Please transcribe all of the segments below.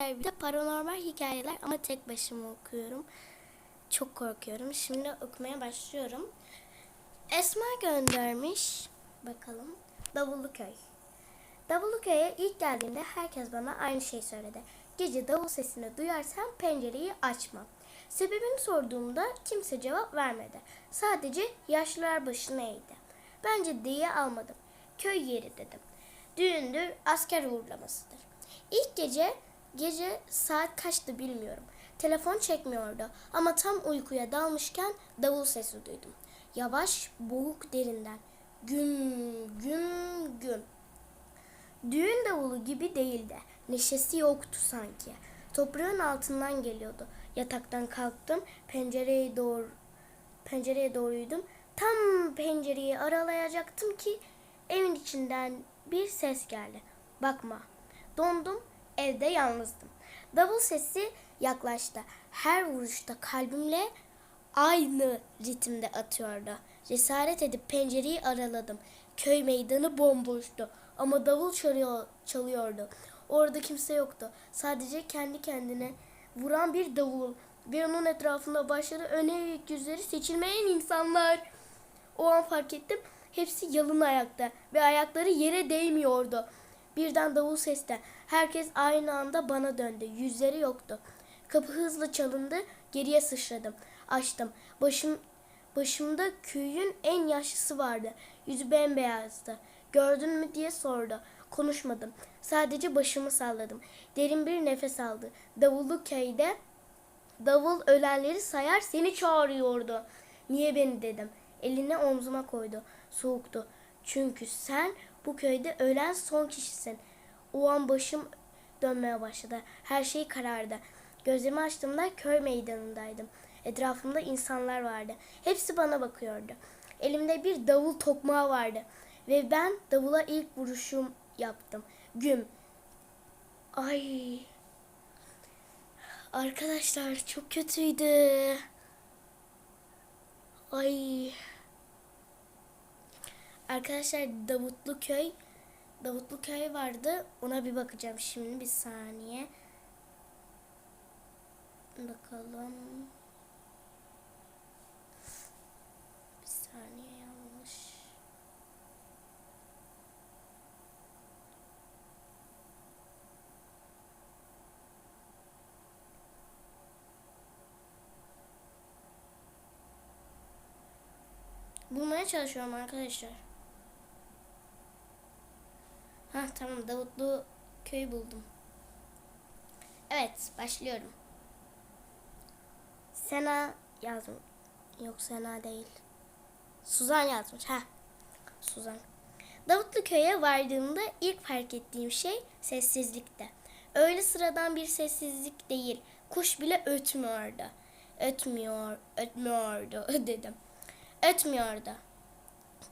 Bir de paranormal hikayeler ama tek başıma okuyorum. Çok korkuyorum. Şimdi okumaya başlıyorum. Esma göndermiş. Bakalım. Davullu Köy. Davullu Köy'e ilk geldiğimde herkes bana aynı şeyi söyledi. Gece davul sesini duyarsan pencereyi açma. Sebebini sorduğumda kimse cevap vermedi. Sadece yaşlılar başını eğdi. Ben ciddiye almadım. Köy yeri dedim. Düğündür, asker uğurlamasıdır. İlk gece, gece saat kaçtı bilmiyorum. Telefon çekmiyordu ama tam uykuya dalmışken davul sesi duydum. Yavaş, boğuk derinden. Güm, güm, güm. Düğün davulu gibi değildi. Neşesi yoktu sanki. Toprağın altından geliyordu. Yataktan kalktım, pencereye doğru pencereye doğruydum. Tam pencereyi aralayacaktım ki evin içinden bir ses geldi. Bakma. Dondum, evde yalnızdım. Davul sesi yaklaştı. Her vuruşta kalbimle aynı ritimde atıyordu. Cesaret edip pencereyi araladım. Köy meydanı bomboştu ama davul çalıyor, çalıyordu. Orada kimse yoktu. Sadece kendi kendine vuran bir davul ve onun etrafında başları öne yüzleri seçilmeyen insanlar. O an fark ettim. Hepsi yalın ayakta ve ayakları yere değmiyordu. Birden davul sesle herkes aynı anda bana döndü. Yüzleri yoktu. Kapı hızla çalındı. Geriye sıçradım. Açtım. Başım başımda köyün en yaşlısı vardı. Yüzü bembeyazdı. Gördün mü diye sordu. Konuşmadım. Sadece başımı salladım. Derin bir nefes aldı. Davullu köyde davul ölenleri sayar seni çağırıyordu. Niye beni dedim. Elini omzuma koydu. Soğuktu. Çünkü sen bu köyde ölen son kişisin. O an başım dönmeye başladı. Her şey karardı. Gözlerimi açtığımda köy meydanındaydım. Etrafımda insanlar vardı. Hepsi bana bakıyordu. Elimde bir davul tokmağı vardı. Ve ben davula ilk vuruşum yaptım. Güm. Ay. Arkadaşlar çok kötüydü. Ay. Arkadaşlar Davutlu köy Davutlu köy vardı. Ona bir bakacağım şimdi bir saniye. Bakalım. Bir saniye yanlış. Bulmaya çalışıyorum arkadaşlar. Ha tamam Davutlu köy buldum. Evet başlıyorum. Sena yazmış. Yok Sena değil. Suzan yazmış. Ha. Suzan. Davutlu köye vardığımda ilk fark ettiğim şey sessizlikti. Öyle sıradan bir sessizlik değil. Kuş bile ötmüyordu. Ötmüyor, ötmüyordu dedim. Ötmüyordu.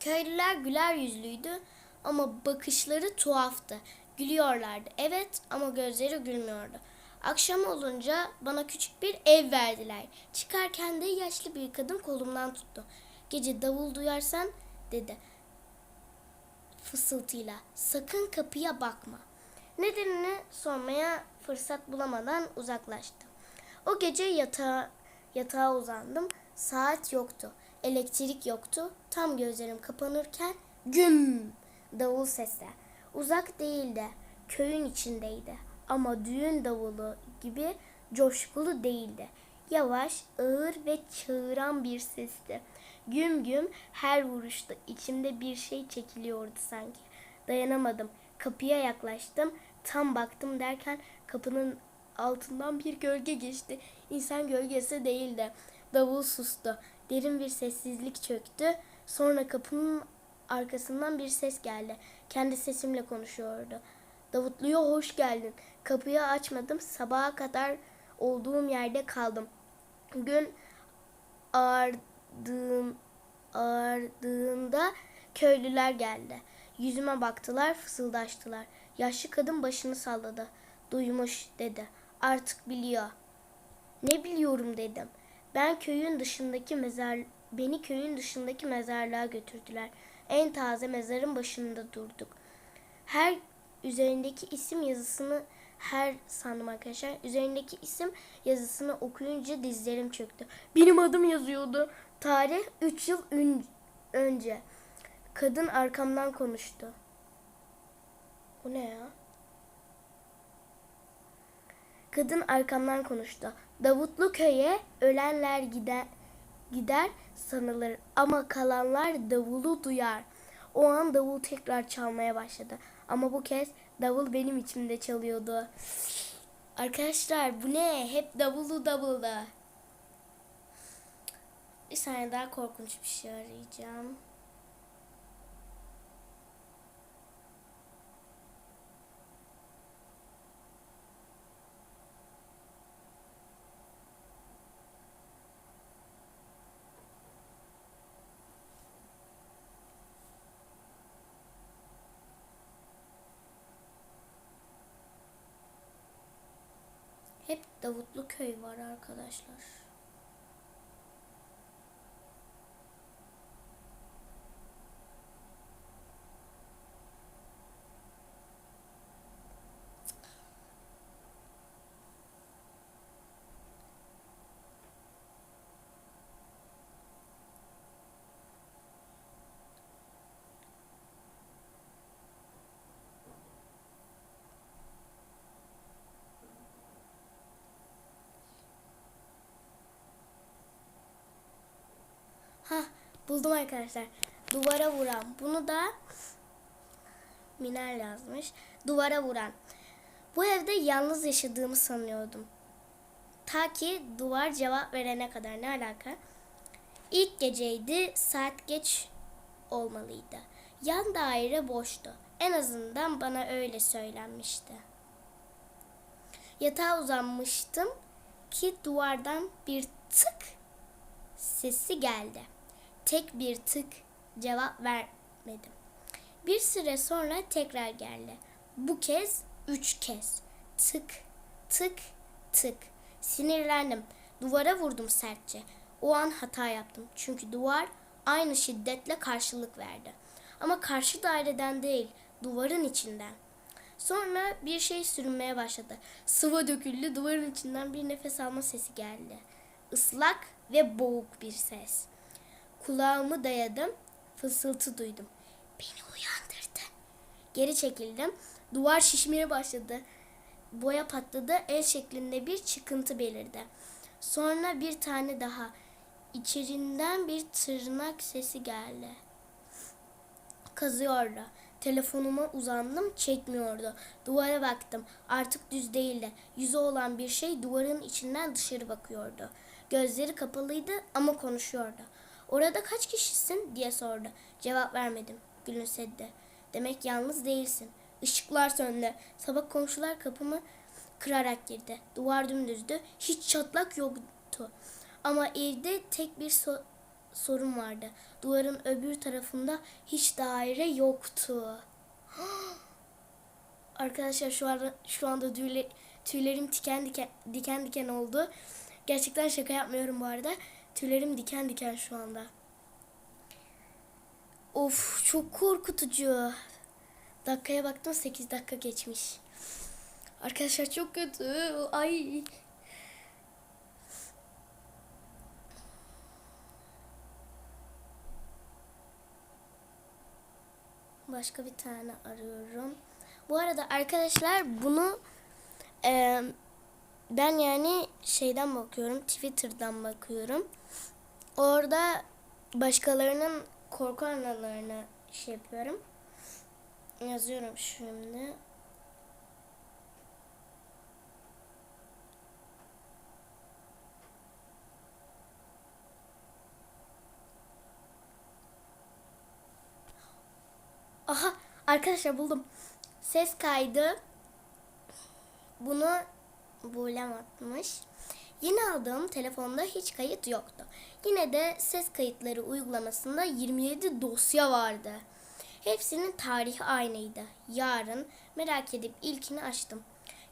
Köylüler güler yüzlüydü ama bakışları tuhaftı. Gülüyorlardı. Evet ama gözleri gülmüyordu. Akşam olunca bana küçük bir ev verdiler. Çıkarken de yaşlı bir kadın kolumdan tuttu. Gece davul duyarsan dedi fısıltıyla sakın kapıya bakma. Nedenini sormaya fırsat bulamadan uzaklaştım. O gece yatağa, yatağa uzandım. Saat yoktu. Elektrik yoktu. Tam gözlerim kapanırken güm davul sesi. Uzak değildi. Köyün içindeydi. Ama düğün davulu gibi coşkulu değildi. Yavaş, ağır ve çağıran bir sesti. Güm güm her vuruşta içimde bir şey çekiliyordu sanki. Dayanamadım. Kapıya yaklaştım. Tam baktım derken kapının altından bir gölge geçti. İnsan gölgesi değildi. Davul sustu. Derin bir sessizlik çöktü. Sonra kapının arkasından bir ses geldi. Kendi sesimle konuşuyordu. Davutlu'ya hoş geldin. Kapıyı açmadım. Sabaha kadar olduğum yerde kaldım. Gün ağardığım, ağardığında köylüler geldi. Yüzüme baktılar, fısıldaştılar. Yaşlı kadın başını salladı. Duymuş dedi. Artık biliyor. Ne biliyorum dedim. Ben köyün dışındaki mezar beni köyün dışındaki mezarlığa götürdüler. En taze mezarın başında durduk. Her üzerindeki isim yazısını her sandım arkadaşlar. Üzerindeki isim yazısını okuyunca dizlerim çöktü. Benim adım yazıyordu. Tarih 3 yıl önce. Kadın arkamdan konuştu. Bu ne ya? Kadın arkamdan konuştu. Davutlu köye ölenler gider gider sanılır ama kalanlar davulu duyar. O an davul tekrar çalmaya başladı. Ama bu kez davul benim içimde çalıyordu. Arkadaşlar bu ne? Hep davulu davulu. Bir saniye daha korkunç bir şey arayacağım. Hep Davutlu köy var arkadaşlar. Ha buldum arkadaşlar. Duvara vuran. Bunu da Miner yazmış. Duvara vuran. Bu evde yalnız yaşadığımı sanıyordum. Ta ki duvar cevap verene kadar ne alaka? İlk geceydi. Saat geç olmalıydı. Yan daire boştu. En azından bana öyle söylenmişti. Yatağa uzanmıştım ki duvardan bir tık sesi geldi. Tek bir tık cevap vermedim. Bir süre sonra tekrar geldi. Bu kez üç kez. Tık, tık, tık. Sinirlendim. Duvara vurdum sertçe. O an hata yaptım. Çünkü duvar aynı şiddetle karşılık verdi. Ama karşı daireden değil, duvarın içinden. Sonra bir şey sürünmeye başladı. Sıva döküldü, duvarın içinden bir nefes alma sesi geldi. Islak ve boğuk bir ses. Kulağımı dayadım, fısıltı duydum. Beni uyandırdı. Geri çekildim. Duvar şişmeye başladı. Boya patladı, el şeklinde bir çıkıntı belirdi. Sonra bir tane daha. İçerinden bir tırnak sesi geldi. Kazıyordu. Telefonuma uzandım, çekmiyordu. Duvara baktım. Artık düz değildi. Yüzü olan bir şey duvarın içinden dışarı bakıyordu. Gözleri kapalıydı ama konuşuyordu. Orada kaç kişisin diye sordu. Cevap vermedim. Gülümsedi. Demek yalnız değilsin. Işıklar söndü. Sabah komşular kapımı kırarak girdi. Duvar dümdüzdü. Hiç çatlak yoktu. Ama evde tek bir so- sorun vardı. Duvarın öbür tarafında hiç daire yoktu. Arkadaşlar şu anda şu anda tüyle, tüylerim diken diken diken diken oldu. Gerçekten şaka yapmıyorum bu arada. Tüylerim diken diken şu anda. Of çok korkutucu. Dakikaya baktım 8 dakika geçmiş. Arkadaşlar çok kötü. Ay. Başka bir tane arıyorum. Bu arada arkadaşlar bunu e, ben yani şeyden bakıyorum. Twitter'dan bakıyorum. Orada başkalarının korku anılarını şey yapıyorum. Yazıyorum şimdi. Aha arkadaşlar buldum. Ses kaydı. Bunu Bulem atmış. Yeni aldığım telefonda hiç kayıt yoktu. Yine de ses kayıtları uygulamasında 27 dosya vardı. Hepsinin tarihi aynıydı. Yarın merak edip ilkini açtım.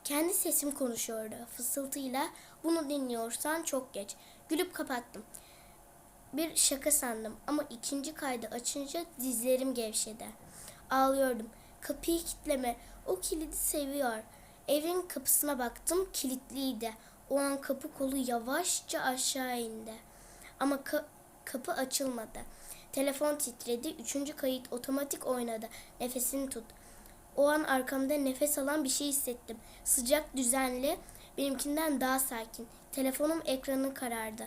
Kendi sesim konuşuyordu fısıltıyla. Bunu dinliyorsan çok geç. Gülüp kapattım. Bir şaka sandım ama ikinci kaydı açınca dizlerim gevşedi. Ağlıyordum. Kapıyı kitleme. O kilidi seviyor. Evin kapısına baktım kilitliydi. O an kapı kolu yavaşça aşağı indi. Ama ka- kapı açılmadı. Telefon titredi. Üçüncü kayıt otomatik oynadı. Nefesini tut. O an arkamda nefes alan bir şey hissettim. Sıcak, düzenli, benimkinden daha sakin. Telefonum ekranı karardı.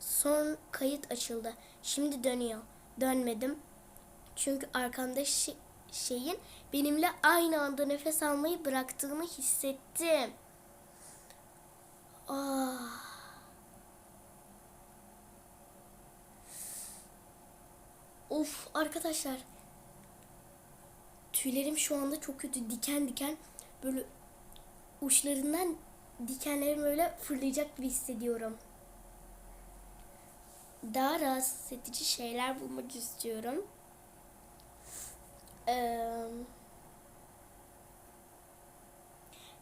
Son kayıt açıldı. Şimdi dönüyor. Dönmedim. Çünkü arkamda şi- şeyin benimle aynı anda nefes almayı bıraktığını hissettim. Ah. Of arkadaşlar. Tüylerim şu anda çok kötü diken diken böyle uçlarından dikenlerim böyle fırlayacak gibi hissediyorum. Daha rahatsız edici şeyler bulmak istiyorum. Ee,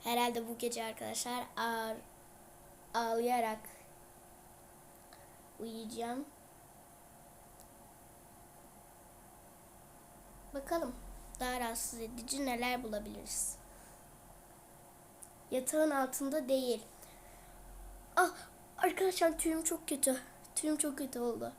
herhalde bu gece arkadaşlar ağır, ağlayarak uyuyacağım. Bakalım daha rahatsız edici neler bulabiliriz. Yatağın altında değil. Ah arkadaşlar tüyüm çok kötü. Tüyüm çok kötü oldu.